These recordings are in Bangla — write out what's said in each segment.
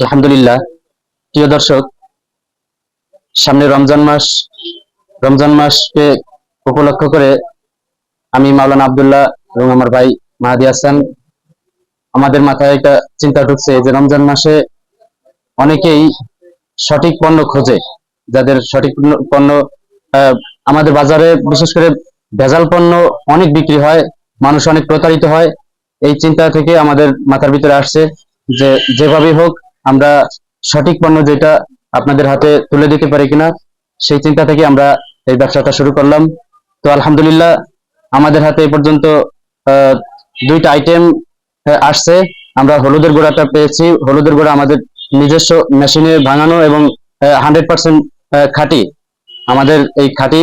আলহামদুলিল্লাহ। প্রিয় দর্শক, সামনে রমজান মাস। রমজান মাসকে উপলক্ষ করে আমি মাওলানা আব্দুল্লাহ এবং আমার ভাই মাহাদি হাসান, আমাদের মাথায় একটা চিন্তা ঢুকছে যে রমজান মাসে অনেকেই সঠিক পণ্য খোঁজে। যাদের সঠিক পণ্য- আমাদের বাজারে বিশেষ করে ভেজাল পণ্য অনেক বিক্রি হয়, মানুষ অনেক প্রতারিত হয়। এই চিন্তা থেকে আমাদের মাথার ভিতরে আসছে যে যেভাবেই হোক আমরা সঠিক পণ্য যেটা আপনাদের হাতে তুলে দিতে পারি কিনা, সেই চিন্তা থেকে আমরা এই ব্যবসাটা শুরু করলাম। তো আলহামদুলিল্লাহ, আমাদের হাতে এই পর্যন্ত দুইটা আইটেম আসছে। আমরা হলুদের গোড়াটা পেয়েছি। হলুদের গুঁড়া আমাদের নিজস্ব মেশিনে ভাঙানো এবং হান্ড্রেড পার্সেন্ট খাঁটি। আমাদের এই খাঁটি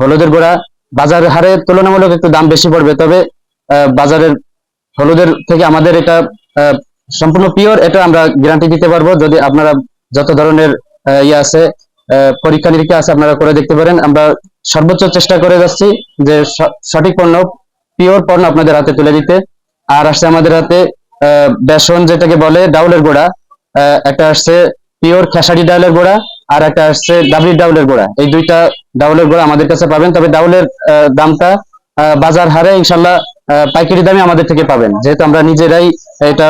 হলুদের গোড়া বাজার হারে তুলনামূলক একটু দাম বেশি পড়বে। তবে বাজারের হলুদের থেকে আমাদের এটা সম্পূর্ণ পিওর এটা আমরা গ্যারান্টি দিতে পারব। যদি আপনারা যত ধরনের ইয়ে আছে পরীক্ষা নিরীক্ষা আছে, আপনারা করে দেখতে পারেন। আমরা সর্বোচ্চ চেষ্টা করে যাচ্ছি যে সঠিক পণ্য পিওর পণ্য আপনাদের হাতে তুলে দিতে। আর আসছে আমাদের হাতে বেসন যেটাকে বলে ডাউলের গোড়া। একটা আসছে পিওর খেসারি ডাউলের গোড়া, আর একটা আসছে ডাবলি ডাউলের গোড়া। এই দুইটা ডাউলের গোড়া আমাদের কাছে পাবেন। তবে ডাউলের দামটা বাজার হারে ইনশাল্লাহ পাইকারি দামে আমাদের থেকে পাবেন। যেহেতু আমরা নিজেরাই এটা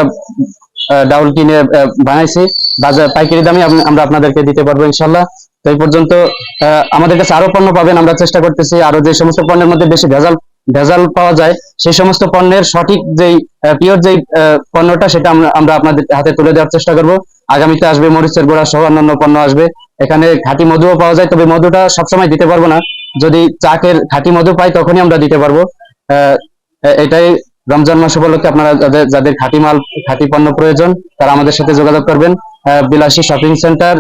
ডাউল কিনে বানাইছি। বাজার পাইকারি দামে আমরা আপনাদেরকে দিতে পারব ইনশাল্লাহ তো এই পর্যন্ত আমাদের কাছে আরও পণ্য পাবেন, আমরা চেষ্টা করতেছি আরও যে সমস্ত পণ্যের মধ্যে বেশি ভেজাল ভেজাল পাওয়া যায়, সেই সমস্ত পণ্যের সঠিক যেই পিওর যেই পণ্যটা সেটা আমরা- আপনাদের হাতে তুলে দেওয়ার চেষ্টা করব। আগামীতে আসবে মরিচের গোড়া সহ অন্যান্য পণ্য আসবে। এখানে খাঁটি মধুও পাওয়া যায়, তবে মধুটা সবসময় দিতে পারব না। যদি চাকের খাঁটি মধু পাই, তখনই আমরা দিতে পারব। এটাই রমজান মাস উপলক্ষে আপনারা যাদের যাদের খাঁটি মাল, খাঁটি পণ্য প্রয়োজন, তারা আমাদের সাথে যোগাযোগ করবেন। বিলাসী শপিং সেন্টার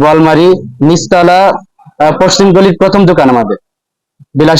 বোয়ালমারি, নিচতলা পশ্চিম গলির প্রথম দোকান আমাদের। বিলাসী